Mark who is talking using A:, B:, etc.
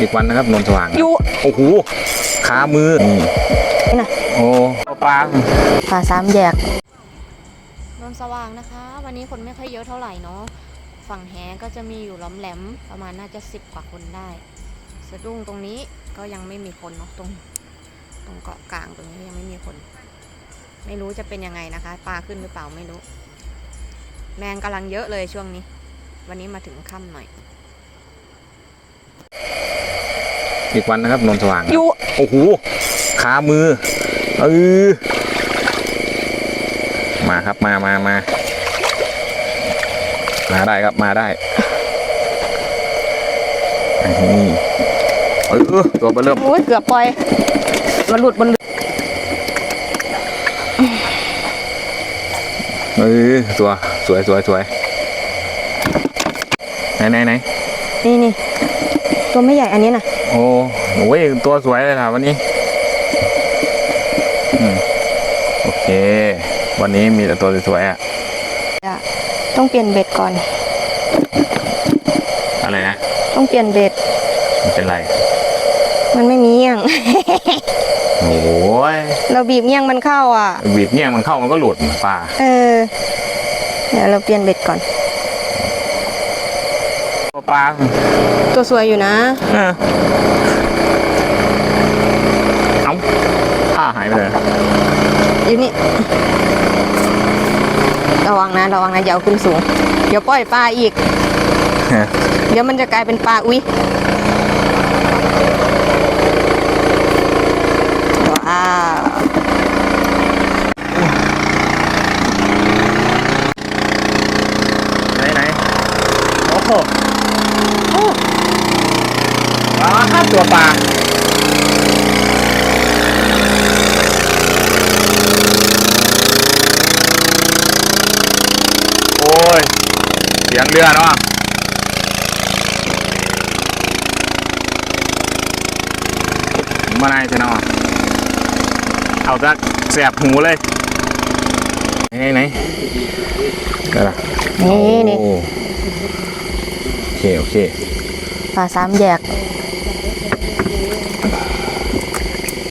A: อีกวันนะครับนนท์สว่าง
B: อยู่
A: โอ้โหขามือนี่
B: นี่นะ
A: โอ้ปลา
B: ป่าสามแยก
C: นนสว่างนะคะ วันนี้คนไม่ค่อยเยอะเท่าไหร่เนาะฝั่งแหก็จะมีอยู่ล้อมแหลมประมาณน่าจะสิบกว่าคนได้สะดุ้งตรงนี้ก็ยังไม่มีคนเนาะตรง ตรงเกาะกลางตรงนี้ยังไม่มีคน ไม่รู้จะเป็นยังไงนะคะ ปลาขึ้นหรือเปล่าไม่รู้ แมงกำลังเยอะเลยช่วงนี้ วันนี้มาถึงค่ำหน่อย
A: อีกวันนะครับนนท์สว่าง
B: อยู่
A: โอ้โหขามือเออมาครับมามามามาได้ครับมาได้นี่เออตัวเบอร์เริ่ม
B: โอ้ยเกือบปล่อยมันหลุดมันหลุด
A: เออตัวสวยสวยสวยไหนไหนไหน
B: นี่นี่ ตัวไม่ใหญ่อันนี้นะ
A: โอ้โหตัวสวยเลยนะวันนี้อืมโอเค วันนี้มีแต่ตัวสวยๆอะ
B: อะต้องเปลี่ยนเบ็ดก่อน
A: อะไรนะ
B: ต้องเปลี่ยนเบ็ด
A: มันเป็นไร
B: มันไม่มีเงี้ยง
A: โอ้ย
B: เราบีบเงี้ยงมันเข้าอะ
A: บีบเนี่ยมันเข้ามันก็หลุดปลา
B: เออ เดี๋ยวเราเปลี่ยนเบ็ดก่อน
A: ปลา
B: ตัวสวยอยู่นะ
A: เออเอ้าผ้าหายไปเลย
B: อยู่นี่ ระวังนะระวังนะอย่าเอาขึ้นสูง เดี๋ยวปล่อยปลาอีกเดี๋ยวมันจะกลายเป็นปลาอุ้ยว้าว
A: ไหนไหนโอ้โหโอ้ ปลาห้าตัวปลาโอ้ย เสียงเรือเนาะมาไหนจะเนาะเอาสักแสบหูเลย ไหนไหนเดี๋ยวนะ
B: นี่นี่
A: โอเค โอเค
B: ปลาสามแยก